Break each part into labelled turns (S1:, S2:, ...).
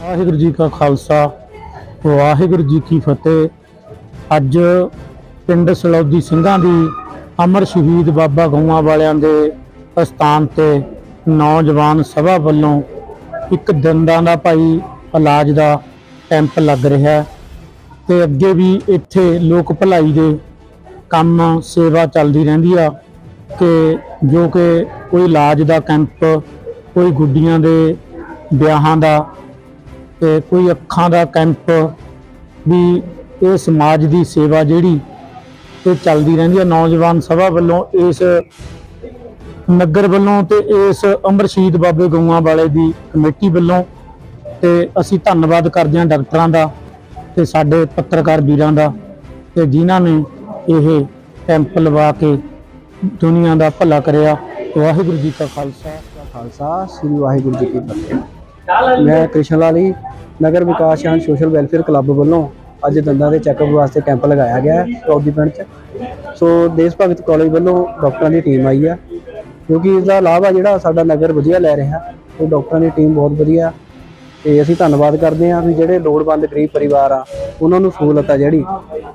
S1: ਵਾਹਿਗੁਰੂ ਜੀ ਕਾ ਖਾਲਸਾ, ਵਾਹਿਗੁਰੂ ਜੀ ਕੀ ਫਤਿਹ। ਅੱਜ ਪਿੰਡ ਸਲੌਦੀ ਸਿੰਘਾਂ ਦੀ ਅਮਰ ਸ਼ਹੀਦ ਬਾਬਾ ਗਊਆਂ ਵਾਲਿਆਂ ਦੇ ਅਸਥਾਨ ਤੇ ਨੌਜਵਾਨ ਸਭਾ ਵੱਲੋਂ ਇੱਕ ਦੰਦਾਂ ਦਾ ਭਾਈ ਇਲਾਜ ਦਾ ਕੈਂਪ ਲੱਗ ਰਿਹਾ ਹੈ ਤੇ ਅੱਗੇ ਵੀ ਇੱਥੇ ਲੋਕ ਭਲਾਈ ਦੇ ਕੰਮ, ਸੇਵਾ ਚੱਲਦੀ ਰਹਿੰਦੀ ਆ ਕਿ ਜੋ ਕਿ ਕੋਈ ਇਲਾਜ ਦਾ ਕੈਂਪ, ਕੋਈ ਗੁੱਡੀਆਂ ਦੇ ਵਿਆਹਾਂ ਦਾ ਤੇ ਕੋਈ ਅੱਖਾਂ ਦਾ ਕੈਂਪ ਵੀ ਇਹ ਸਮਾਜ ਦੀ ਸੇਵਾ ਜਿਹੜੀ ਇਹ ਚੱਲਦੀ ਰਹਿੰਦੀ ਹੈ। ਨੌਜਵਾਨ ਸਭਾ ਵੱਲੋਂ ਇਸ ਨਗਰ ਵੱਲੋਂ ਤੇ ਇਸ ਅਮਰ ਬਾਬੇ ਗਊਆਂ ਵਾਲੇ ਦੀ ਕਮੇਟੀ ਵੱਲੋਂ ਤੇ ਅਸੀਂ ਧੰਨਵਾਦ ਕਰਦੇ ਹਾਂ ਡਾਕਟਰਾਂ ਦਾ ਤੇ ਸਾਡੇ ਪੱਤਰਕਾਰ ਵੀਰਾਂ ਦਾ ਤੇ ਜਿਨ੍ਹਾਂ ਨੇ ਇਹ ਕੈਂਪ ਲਵਾ ਕੇ ਦੁਨੀਆ ਦਾ ਭਲਾ ਕਰਿਆ। ਵਾਹਿਗੁਰੂ ਜੀ ਕਾ ਖਾਲਸਾ।
S2: ਖਾਲਸਾ, ਸ੍ਰੀ ਵਾਹਿਗੁਰੂ ਜੀ ਕੀ ਫਤਿਹ। ਮੈਂ Krishan Lali Nagar Vikas and social welfare club ਵੱਲੋਂ ਅੱਜ ਦੰਦਾਂ ਦੇ ਚੈੱਕਅਪ ਵਾਸਤੇ ਕੈਂਪ ਲਗਾਇਆ ਗਿਆ ਹੈ, ਚੌਧਰੀ ਪਿੰਡ 'ਚ। ਸੋ ਦੇਸ਼ ਭਗਤ ਕਾਲਜ ਵੱਲੋਂ ਡਾਕਟਰਾਂ ਦੀ ਟੀਮ ਆਈ ਹੈ, ਕਿਉਂਕਿ ਇਸ ਦਾ ਲਾਭ ਆ ਜਿਹੜਾ ਸਾਡਾ ਨਗਰ ਵਧੀਆ ਲੈ ਰਿਹਾ ਉਹ ਡਾਕਟਰਾਂ ਦੀ ਟੀਮ ਬਹੁਤ ਵਧੀਆ। ਤੇ ਅਸੀਂ ਧੰਨਵਾਦ ਕਰਦੇ ਹਾਂ ਵੀ ਜਿਹੜੇ ਲੋੜਵੰਦ ਗਰੀਬ ਪਰਿਵਾਰ ਆ, ਉਹਨਾਂ ਨੂੰ ਸਹੂਲਤ ਆ ਜਿਹੜੀ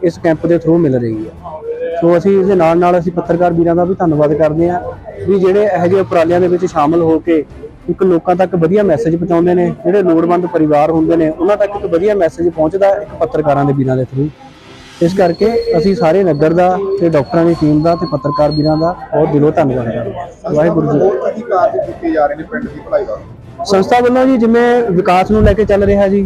S2: ਇਸ ਕੈਂਪ ਦੇ ਥਰੂ ਮਿਲ ਰਹੀ ਹੈ। ਸੋ ਅਸੀਂ ਇਸ ਦੇ ਨਾਲ ਨਾਲ ਅਸੀਂ ਪੱਤਰਕਾਰ ਵੀਰਾਂ ਦਾ ਵੀ ਧੰਨਵਾਦ ਕਰਦੇ ਹਾਂ ਵੀ ਜਿਹੜੇ ਇਹੋ ਜਿਹੇ ਉਪਰਾਲਿਆਂ ਦੇ ਵਿੱਚ ਸ਼ਾਮਲ ਹੋ ਕੇ ਇੱਕ ਲੋਕਾਂ ਤੱਕ ਵਧੀਆ ਮੈਸੇਜ ਪਹੁੰਚਾਉਂਦੇ ਨੇ ਜਿਹੜੇ ਲੋੜਵੰਦ ਪਰਿਵਾਰ ਹੁੰਦੇ ਨੇ ਉਹਨਾਂ ਤੱਕ ਇੱਕ ਵਧੀਆ ਮੈਸੇਜ ਪਹੁੰਚਦਾ ਇੱਕ ਪੱਤਰਕਾਰਾਂ ਦੇ ਵੀਰਾਂ ਦੇ ਥਰੂ ਇਸ ਕਰਕੇ ਅਸੀਂ ਸਾਰੇ ਨਗਰ ਦਾ ਤੇ ਡਾਕਟਰਾਂ ਦੀ ਟੀਮ ਦਾ ਤੇ ਪੱਤਰਕਾਰ ਵੀਰਾਂ ਦਾ ਬਹੁਤ ਦਿਲੋਂ ਧੰਨਵਾਦ ਕਰਦੇ ਹਾਂ। ਵਾਹਿਗੁਰੂ ਜੀ
S3: ਹੋਰ ਕੀ ਕਾਰਜ ਕੀਤੇ ਜਾ ਰਹੇ ਨੇ ਪਿੰਡ ਦੀ ਭਲਾਈ ਵਾਸਤੇ
S2: ਸੰਸਥਾ ਵੱਲੋਂ ਜੀ ਜਿਵੇਂ ਵਿਕਾਸ ਨੂੰ ਲੈ ਕੇ ਚੱਲ ਰਿਹਾ ਜੀ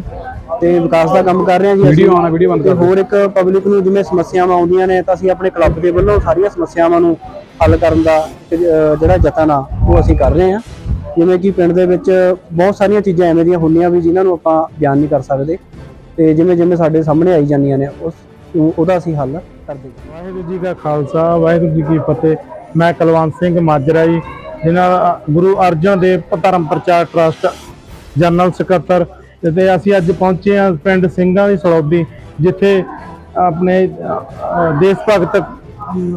S2: ਤੇ ਵਿਕਾਸ ਦਾ ਕੰਮ ਕਰ ਰਹੇ ਹਾਂ ਜੀ ਵੀਡੀਓ ਆਣਾ ਵੀਡੀਓ ਬੰਦ ਕਰ ਹੋਰ ਇੱਕ ਪਬਲਿਕ ਨੂੰ ਜਿਵੇਂ ਸਮੱਸਿਆਵਾਂ ਆਉਂਦੀਆਂ ਨੇ ਤਾਂ ਅਸੀਂ ਆਪਣੇ ਕਲੱਬ ਦੇ ਵੱਲੋਂ ਸਾਰੀਆਂ ਸਮੱਸਿਆਵਾਂ ਨੂੰ ਹੱਲ ਕਰਨ ਦਾ ਜਿਹੜਾ ਯਤਨ ਆ ਉਹ ਅਸੀਂ ਕਰ ਰਹੇ ਹਾਂ। ਜਿਵੇਂ ਕਿ ਪਿੰਡ ਦੇ ਵਿੱਚ ਬਹੁਤ ਸਾਰੀਆਂ ਚੀਜ਼ਾਂ ਐਵੇਂ ਦੀਆਂ ਹੁੰਦੀਆਂ ਵੀ ਜਿਨ੍ਹਾਂ ਨੂੰ ਆਪਾਂ ਬਿਆਨ ਨਹੀਂ ਕਰ ਸਕਦੇ ਤੇ ਜਿਵੇਂ ਜਿਵੇਂ ਸਾਡੇ ਸਾਹਮਣੇ ਆਈ ਜਾਂਦੀਆਂ ਨੇ, ਉਸ ਉਹਦਾ ਅਸੀਂ ਹੱਲ ਕਰਦੇ
S1: ਵਾਹਿਗੁਰੂ ਜੀ ਕਾ ਖਾਲਸਾ, ਵਾਹਿਗੁਰੂ ਜੀ ਕੀ ਫਤਿਹ। ਮੈਂ ਕਲਵੰਤ ਸਿੰਘ ਮਾਜਰਾ ਜੀ, ਜਿਨ੍ਹਾਂ ਗੁਰੂ ਅਰਜਨ ਦੇਵ ਧਰਮ ਪ੍ਰਚਾਰ ਟਰਸਟ ਜਨਰਲ ਸਕੱਤਰ ਤੇ ਅਸੀਂ ਅੱਜ ਪਹੁੰਚੇ ਹਾਂ ਪਿੰਡ ਸਿੰਘਾਂ ਦੀ ਸਲੌਦੀ ਜਿੱਥੇ ਆਪਣੇ ਦੇਸ਼ ਭਗਤ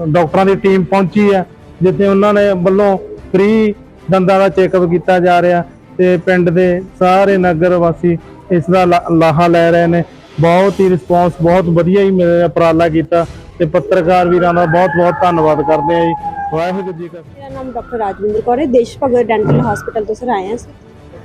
S1: ਡਾਕਟਰਾਂ ਦੀ ਟੀਮ ਪਹੁੰਚੀ ਹੈ, ਜਿੱਥੇ ਉਹਨਾਂ ਨੇ ਵੱਲੋਂ ਫ੍ਰੀ ਦੰਦਾਂ ਦਾ ਚੈੱਕਅਪ ਕੀਤਾ ਜਾ ਰਿਹਾ ਤੇ ਪਿੰਡ ਦੇ ਸਾਰੇ ਨਗਰ ਵਾਸੀ ਇਸ ਦਾ ਲਾ- ਲਾਹਾ ਲੈ ਰਹੇ ਨੇ। ਬਹੁਤ ਹੀ ਰਿਸਪੌਂਸ ਬਹੁਤ ਵਧੀਆ ਹੀ ਮਿਲ ਰਿਹਾ ਉਪਰਾਲਾ ਕੀਤਾ ਤੇ ਪੱਤਰਕਾਰ ਵੀਰਾਂ ਦਾ ਬਹੁਤ ਬਹੁਤ ਧੰਨਵਾਦ ਕਰਦੇ ਆ ਜੀ। ਵਾਹਿਗੁਰੂ ਜੀ ਕਾ
S4: ਮੇਰਾ ਨਾਮ ਡਾਕਟਰ ਰਾਜਵਿੰਦਰ ਕੌਰ ਹੈ। ਦੇਸ਼ ਭਗਤ ਡੈਂਟਲ ਹਸਪੀਟਲ ਤੋਂ ਸਰ ਆਏ ਹਾਂ ਸਰ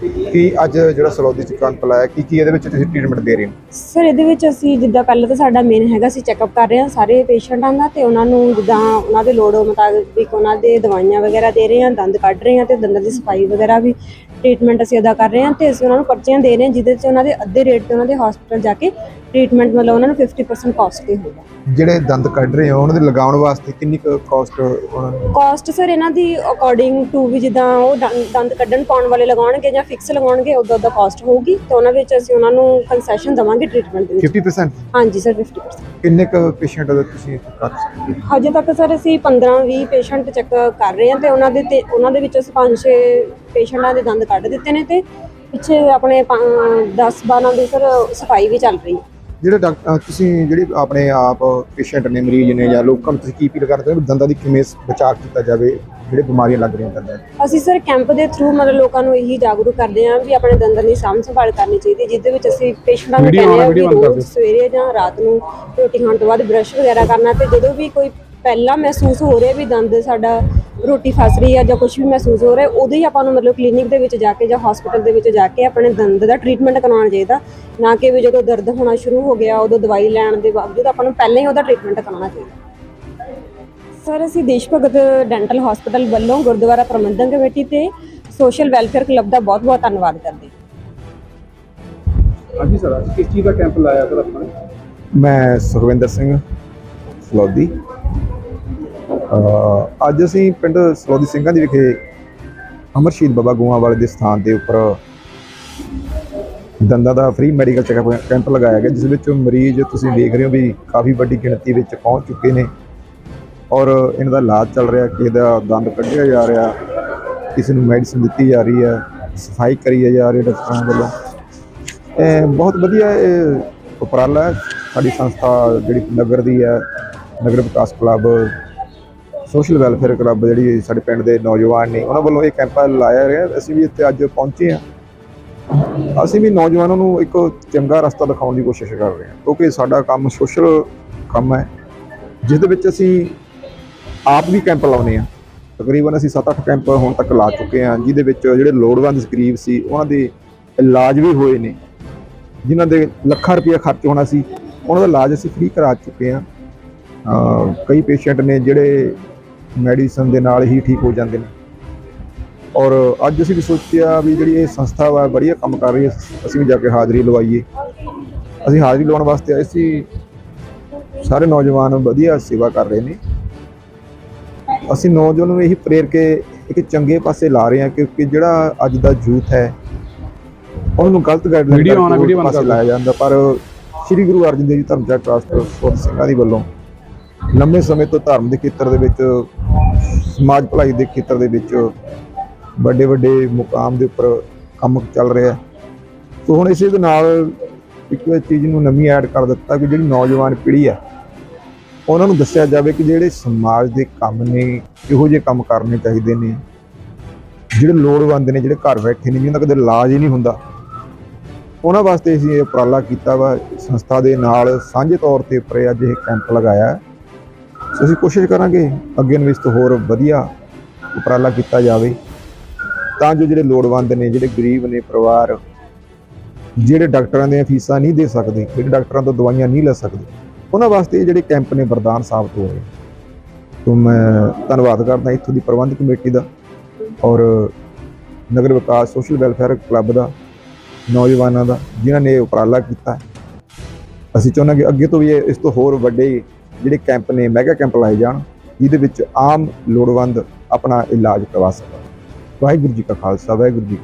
S3: ਕੀ ਅੱਜ ਜਿਹੜਾ ਸਲੌਦੀ ਚ ਕੈਂਪ ਕੀ ਕੀ ਇਹਦੇ ਵਿੱਚ ਤੁਸੀਂ ਟ੍ਰੀਟਮੈਂਟ ਦੇ ਰਹੇ ਹੋ?
S4: ਸਰ ਇਹਦੇ ਵਿੱਚ ਅਸੀਂ ਜਿੱਦਾਂ ਪਹਿਲਾਂ ਤਾਂ ਸਾਡਾ ਮੇਨ ਹੈਗਾ ਅਸੀਂ ਚੈੱਕਅਪ ਕਰ ਰਹੇ ਹਾਂ ਸਾਰੇ ਪੇਸ਼ੈਂਟਾਂ ਦਾ ਤੇ ਉਹਨਾਂ ਨੂੰ ਜਿੱਦਾਂ ਉਹਨਾਂ ਦੇ ਲੋੜ ਮੁਤਾਬਿਕ ਉਹਨਾਂ ਦੇ ਦਵਾਈਆਂ ਵਗੈਰਾ ਦੇ ਰਹੇ ਹਾਂ, ਦੰਦ ਕੱਢ ਰਹੇ ਹਾਂ ਤੇ ਦੰਦਾਂ ਦੀ ਸਫ਼ਾਈ ਵਗੈਰਾ ਵੀ ਟ੍ਰੀਟਮੈਂਟ ਅਸੀਂ ਅਦਾ ਕਰ ਰਹੇ ਹਾਂ ਤੇ ਅਸੀਂ ਉਹਨਾਂ ਨੂੰ ਪਰਚੀਆਂ ਦੇ ਰਹੇ ਹਾਂ, ਜਿਹਦੇ 'ਚ ਉਹਨਾਂ ਦੇ ਅੱਧੇ ਰੇਟ ਤੇ ਉਹਨਾਂ ਦੇ ਹਸਪੀਟਲ ਜਾ ਕੇ ਟ੍ਰੀਟਮੈਂਟ ਮਤਲਬ ਉਹਨਾਂ ਨੂੰ 50% ਕਾਸਟ ਤੇ ਹੋਊਗਾ
S3: ਜਿਹੜੇ ਦੰਦ ਕੱਢ ਰਹੇ ਹੋ ਉਹਨਾਂ ਦੇ ਲਗਾਉਣ ਵਾਸਤੇ ਕਿੰਨੀ ਕਾਸਟ ਉਹਨਾਂ ਨੂੰ?
S4: ਕਾਸਟ ਸਰ ਇਹਨਾਂ ਦੀ ਅਕੋਰਡਿੰਗ ਟੂ ਵੀ ਜਿੱਦਾਂ ਉਹ ਦੰਦ ਕੱਢਣ ਪਾਉਣ ਵਾਲੇ ਲਗਾਉਣਗੇ ਜਾਂ ਫਿਕਸ ਲਗਾਉਣਗੇ ਉਦੋਂ ਦਾ ਕਾਸਟ ਹੋਊਗੀ ਤੇ ਉਹਨਾਂ ਵਿੱਚ ਅਸੀਂ ਉਹਨਾਂ ਨੂੰ ਕੰਸੈਸ਼ਨ ਦਵਾਂਗੇ ਟ੍ਰੀਟਮੈਂਟ ਦੇ ਵਿੱਚ।
S3: 50%
S4: ਹਾਂਜੀ ਸਰ 50%
S3: ਕਿੰਨੇ ਕੁ ਪੇਸ਼ੈਂਟ ਦਾ ਤੁਸੀਂ ਕਰ ਸਕਦੇ ਹੋ?
S4: ਹਜੇ ਤੱਕ ਸਰ ਅਸੀਂ 15-20 ਪੇਸ਼ੈਂਟ ਚੈੱਕ ਕਰ ਰਹੇ ਹਾਂ ਤੇ ਉਹਨਾਂ ਦੇ ਤੇ ਉਹਨਾਂ ਦੇ ਵਿੱਚੋਂ ਅਸੀਂ 5-6 ਪੇਸ਼ੈਂਟਾਂ ਦੇ ਦੰਦ ਕੱਢ ਦਿੱਤੇ ਨੇ ਤੇ ਪਿੱਛੇ ਆਪਣੇ 10-12 ਦੀ ਸਰ ਸਫ਼ਾਈ ਵੀ ਚੱਲ ਰਹੀ ਹੈ।
S3: ਜਿਹੜੇ ਡਾਕਟਰ ਤੁਸੀਂ ਜਿਹੜੀ ਆਪਣੇ ਆਪ ਪੇਸ਼ੈਂਟ ਨੇ ਮਰੀਜ਼ ਨੇ ਜਾਂ ਲੋਕਾਂ ਨੂੰ ਤੁਸੀਂ ਕੀ ਅਪੀਲ ਕਰਦੇ ਹੋ ਦੰਦਾਂ ਦੀ ਕਿਵੇਂ ਬਚਾਅ ਕੀਤਾ ਜਾਵੇ ਜਿਹੜੇ ਬਿਮਾਰੀਆਂ ਲੱਗ ਰਹੀਆਂ ਦੰਦਾਂ?
S4: ਅਸੀਂ ਸਰ ਕੈਂਪ ਦੇ ਥਰੂ ਮਤਲਬ ਲੋਕਾਂ ਨੂੰ ਇਹੀ ਜਾਗਰੂਕ ਕਰਦੇ ਹਾਂ ਵੀ ਆਪਣੇ ਦੰਦਾਂ ਦੀ ਸਾਂਭ ਸੰਭਾਲ ਕਰਨੀ ਚਾਹੀਦੀ ਜਿਹਦੇ ਵਿੱਚ ਅਸੀਂ ਪੇਸ਼ੈਂਟਾਂ ਨੂੰ ਕਹਿੰਦੇ ਹਾਂ ਕਿ ਰੋਜ਼ ਸਵੇਰੇ ਜਾਂ ਰਾਤ ਨੂੰ ਰੋਟੀ ਖਾਣ ਤੋਂ ਬਾਅਦ ਬ੍ਰਸ਼ ਵਗੈਰਾ ਕਰਨਾ ਤੇ ਜਦੋਂ ਵੀ ਕੋਈ ਪਹਿਲਾਂ ਮਹਿਸੂਸ ਹੋ ਰਿਹਾ ਵੀ ਦੰਦ ਸਾਡਾ ਰੋਟੀ ਫਸ ਰਹੀ ਹੈ ਜਾਂ ਕੁਝ ਵੀ ਮਹਿਸੂਸ ਹੋ ਰਿਹਾ ਉਦੋਂ ਹੀ ਆਪਾਂ ਨੂੰ ਮਤਲਬ ਕਲੀਨਿਕ ਦੇ ਵਿੱਚ ਜਾ ਕੇ ਜਾਂ ਹਸਪੀਟਲ ਦੇ ਵਿੱਚ ਜਾ ਕੇ ਆਪਣੇ ਦੰਦ ਦਾ ਟ੍ਰੀਟਮੈਂਟ ਕਰਵਾਉਣਾ ਚਾਹੀਦਾ ਨਾ ਕਿ ਵੀ ਜਦੋਂ ਦਰਦ ਹੋਣਾ ਸ਼ੁਰੂ ਹੋ ਗਿਆ ਉਦੋਂ ਦਵਾਈ ਲੈਣ ਦੇ ਬਾਵਜੂਦ ਆਪਾਂ ਨੂੰ ਪਹਿਲਾਂ ਹੀ ਉਹਦਾ ਟ੍ਰੀਟਮੈਂਟ ਕਰਾਉਣਾ ਚਾਹੀਦਾ। ਸਰ ਅਸੀਂ ਦੇਸ਼ ਭਗਤ ਡੈਂਟਲ ਹਸਪੀਟਲ ਵੱਲੋਂ ਗੁਰਦੁਆਰਾ ਪ੍ਰਬੰਧਕ ਕਮੇਟੀ ਤੇ ਸੋਸ਼ਲ ਵੈਲਫੇਅਰ ਕਲੱਬ ਦਾ ਬਹੁਤ-ਬਹੁਤ ਧੰਨਵਾਦ ਕਰਦੇ ਹਾਂ।
S2: ਹਾਂਜੀ ਸਰ ਕਿਸ ਚੀਜ਼ ਦਾ ਕੈਂਪ ਲਾਇਆ ਸਰ ਆਪਾਂ ਨੇ?
S3: ਮੈਂ ਸੁਖਵਿੰਦਰ ਸਿੰਘ ਸਲੌਦੀ ਅੱਜ ਅਸੀਂ ਪਿੰਡ ਸਲੌਦੀ ਸਿੰਘਾਂ ਦੀ ਵਿਖੇ ਅਮਰ ਸ਼ਹੀਦ ਬਾਬਾ ਗੂਆਂ ਵਾਲੇ ਦੇ ਸਥਾਨ ਦੇ ਉੱਪਰ ਦੰਦਾਂ ਦਾ ਫ੍ਰੀ ਮੈਡੀਕਲ ਚੈੱਕਅਪ ਕੈਂਪ ਲਗਾਇਆ ਗਿਆ, ਜਿਸ ਵਿੱਚ ਮਰੀਜ਼ ਤੁਸੀਂ ਦੇਖ ਰਹੇ ਹੋ ਵੀ ਕਾਫੀ ਵੱਡੀ ਗਿਣਤੀ ਵਿੱਚ ਪਹੁੰਚ ਚੁੱਕੇ ਨੇ ਔਰ ਇਹਨਾਂ ਦਾ ਇਲਾਜ ਚੱਲ ਰਿਹਾ, ਕਿਸੇ ਦਾ ਦੰਦ ਕੱਢਿਆ ਜਾ ਰਿਹਾ, ਕਿਸੇ ਨੂੰ ਮੈਡੀਸਿਨ ਦਿੱਤੀ ਜਾ ਰਹੀ ਹੈ, ਸਫ਼ਾਈ ਕਰੀ ਜਾ ਰਹੀ ਹੈ ਡਾਕਟਰਾਂ ਵੱਲੋਂ। ਇਹ ਬਹੁਤ ਵਧੀਆ ਇਹ ਉਪਰਾਲਾ ਸਾਡੀ ਸੰਸਥਾ ਜਿਹੜੀ ਨਗਰ ਦੀ ਹੈ, Nagar Vikas club social welfare club ਜਿਹੜੀ ਸਾਡੇ ਪਿੰਡ ਦੇ ਨੌਜਵਾਨ ਨੇ, ਉਹਨਾਂ ਵੱਲੋਂ ਇਹ ਕੈਂਪ ਲਾਇਆ ਰਿਹਾ। ਅਸੀਂ ਵੀ ਇੱਥੇ ਅੱਜ ਪਹੁੰਚੇ ਹਾਂ। ਅਸੀਂ ਵੀ ਨੌਜਵਾਨਾਂ ਨੂੰ ਇੱਕ ਚੰਗਾ ਰਸਤਾ ਦਿਖਾਉਣ ਦੀ ਕੋਸ਼ਿਸ਼ ਕਰ ਰਹੇ ਹਾਂ, ਕਿਉਂਕਿ ਸਾਡਾ ਕੰਮ ਸੋਸ਼ਲ ਕੰਮ ਹੈ, ਜਿਸ ਦੇ ਵਿੱਚ ਅਸੀਂ ਆਪ ਵੀ ਕੈਂਪ ਲਾਉਨੇ ਆ ਤਕਰੀਬਨ ਅਸੀਂ 7-8 ਕੈਂਪ ਹੁਣ ਤੱਕ ਲਾ ਚੁੱਕੇ ਹਾਂ, ਜਿਹਦੇ ਵਿੱਚ ਜਿਹੜੇ ਲੋੜਵੰਦ ਗਰੀਬ ਸੀ, ਉਹਨਾਂ ਦੇ ਇਲਾਜ ਵੀ ਹੋਏ ਨੇ, ਜਿਨ੍ਹਾਂ ਦੇ ਲੱਖਾਂ ਰੁਪਏ ਖਰਚ ਹੋਣਾ ਸੀ, ਉਹਨਾਂ ਦਾ ਇਲਾਜ ਅਸੀਂ ਫ੍ਰੀ ਕਰਾ ਚੁੱਕੇ ਹਾਂ। ਕਈ ਪੇਸ਼ੈਂਟ ਨੇ ਜਿਹੜੇ ਮੈਡੀਸਨ ਦੇ ਨਾਲ ਹੀ ਠੀਕ ਹੋ ਜਾਂਦੇ ਨੇ। ਔਰ ਅੱਜ ਅਸੀਂ ਵੀ ਸੋਚਿਆ ਵੀ ਜਿਹੜੀ ਇਹ ਸੰਸਥਾ ਵਾ ਬੜੀਆ ਕੰਮ ਕਰ ਰਹੀ ਹੈ ਅਸੀਂ ਵੀ ਜਾ ਕੇ ਹਾਜ਼ਰੀ ਲਵਾਈਏ। ਅਸੀਂ ਹਾਜ਼ਰੀ ਲਵਾਉਣ ਵਾਸਤੇ ਆਏ ਸੀ। ਸਾਰੇ ਨੌਜਵਾਨ ਵਧੀਆ ਸੇਵਾ ਕਰ ਰਹੇ ਨੇ। ਅਸੀਂ ਨੌਜਵਾਨਾਂ ਨੂੰ ਇਹੀ ਪ੍ਰੇਰ ਕੇ ਇੱਕ ਚੰਗੇ ਪਾਸੇ ਲਾ ਰਹੇ ਹਾਂ ਕਿਉਂਕਿ ਜਿਹੜਾ ਅੱਜ ਦਾ ਯੂਥ ਹੈ ਉਹਨਾਂ ਨੂੰ ਗਲਤ ਗਾਈਡਲਾਈਨ
S5: Video on ਆ, video ਬੰਦ
S3: ਪਾਸੇ
S5: ਕਰ।
S3: ਲਾਇਆ ਜਾਂਦਾ। ਪਰ ਸ੍ਰੀ ਗੁਰੂ ਅਰਜਨ ਦੇਵ ਜੀ ਧਰਮਚਾਰ ਟਰਸਟ ਸੁਰ ਸਿੰਘਾਂ ਦੀ ਵੱਲੋਂ ਲੰਮੇ ਸਮੇਂ ਤੋਂ ਧਰਮ ਦੇ ਖੇਤਰ ਦੇ ਵਿੱਚ ਸਮਾਜ ਭਲਾਈ ਦੇ ਖੇਤਰ ਦੇ ਵਿੱਚ ਵੱਡੇ ਵੱਡੇ ਮੁਕਾਮ ਦੇ ਉੱਪਰ ਕੰਮ ਚੱਲ ਰਿਹਾ ਸੋ ਹੁਣ ਇਸੇ ਦੇ ਨਾਲ ਇੱਕ ਚੀਜ਼ ਨੂੰ ਨਵੀਂ ਐਡ ਕਰ ਦਿੱਤਾ ਕਿ ਜਿਹੜੀ ਨੌਜਵਾਨ ਪੀੜ੍ਹੀ ਹੈ, ਉਹਨਾਂ ਨੂੰ ਦੱਸਿਆ ਜਾਵੇ ਕਿ ਜਿਹੜੇ ਸਮਾਜ ਦੇ ਕੰਮ ਨੇ, ਇਹੋ ਜਿਹੇ ਕੰਮ ਕਰਨੇ ਚਾਹੀਦੇ ਨੇ। ਜਿਹੜੇ ਲੋੜਵੰਦ ਨੇ, ਜਿਹੜੇ ਘਰ ਬੈਠੇ ਨੇ ਜਿਹਨਾਂ ਦਾ ਕਦੇ ਇਲਾਜ ਹੀ ਨਹੀਂ ਹੁੰਦਾ, ਉਹਨਾਂ ਵਾਸਤੇ ਅਸੀਂ ਇਹ ਉਪਰਾਲਾ ਕੀਤਾ ਵਾ। ਸੰਸਥਾ ਦੇ ਨਾਲ ਸਾਂਝੇ ਤੌਰ ਤੇ ਉੱਪਰ ਅੱਜ ਇਹ ਕੈਂਪ ਲਗਾਇਆ। ਸੋ ਅਸੀਂ ਕੋਸ਼ਿਸ਼ ਕਰਾਂਗੇ ਅੱਗੇ ਨੂੰ ਇਸ ਤੋਂ ਹੋਰ ਵਧੀਆ ਉਪਰਾਲਾ ਕੀਤਾ ਜਾਵੇ। ਤਾਂ ਜੋ ਜਿਹੜੇ ਲੋੜਵੰਦ ਨੇ, ਜਿਹੜੇ ਗਰੀਬ ਨੇ ਪਰਿਵਾਰ, ਜਿਹੜੇ ਡਾਕਟਰਾਂ ਦੀਆਂ ਫੀਸਾਂ ਨਹੀਂ ਦੇ ਸਕਦੇ, ਜਿਹੜੇ ਡਾਕਟਰਾਂ ਤੋਂ ਦਵਾਈਆਂ ਨਹੀਂ ਲੈ ਸਕਦੇ, ਉਹਨਾਂ ਵਾਸਤੇ ਇਹ ਜਿਹੜੇ ਕੈਂਪ ਨੇ ਵਰਦਾਨ ਸਾਬਤ ਹੋ ਰਹੇ। ਤੋਂ ਮੈਂ ਧੰਨਵਾਦ ਕਰਦਾ ਇੱਥੋਂ ਦੀ ਪ੍ਰਬੰਧਕ ਕਮੇਟੀ ਦਾ ਔਰ Nagar Vikas social welfare club ਦਾ, ਨੌਜਵਾਨਾਂ ਦਾ, ਜਿਨ੍ਹਾਂ ਨੇ ਇਹ ਉਪਰਾਲਾ ਕੀਤਾ। ਅਸੀਂ ਚਾਹੁੰਦੇ ਕਿ ਅੱਗੇ ਤੋਂ ਵੀ ਇਸ ਤੋਂ ਹੋਰ ਵੱਡੇ ਜਿਹੜੇ ਕੈਂਪ ਨੇ ਮੈਗਾ ਕੈਂਪ ਲਾਏ ਜਾਣ, ਜਿਹਦੇ ਵਿੱਚ ਆਮ ਲੋੜਵੰਦ ਆਪਣਾ ਇਲਾਜ ਕਰਵਾ ਸਕਣ। ਵਾਹਿਗੁਰੂ ਜੀ ਕਾ ਖਾਲਸਾ, ਵਾਹਿਗੁਰੂ ਜੀ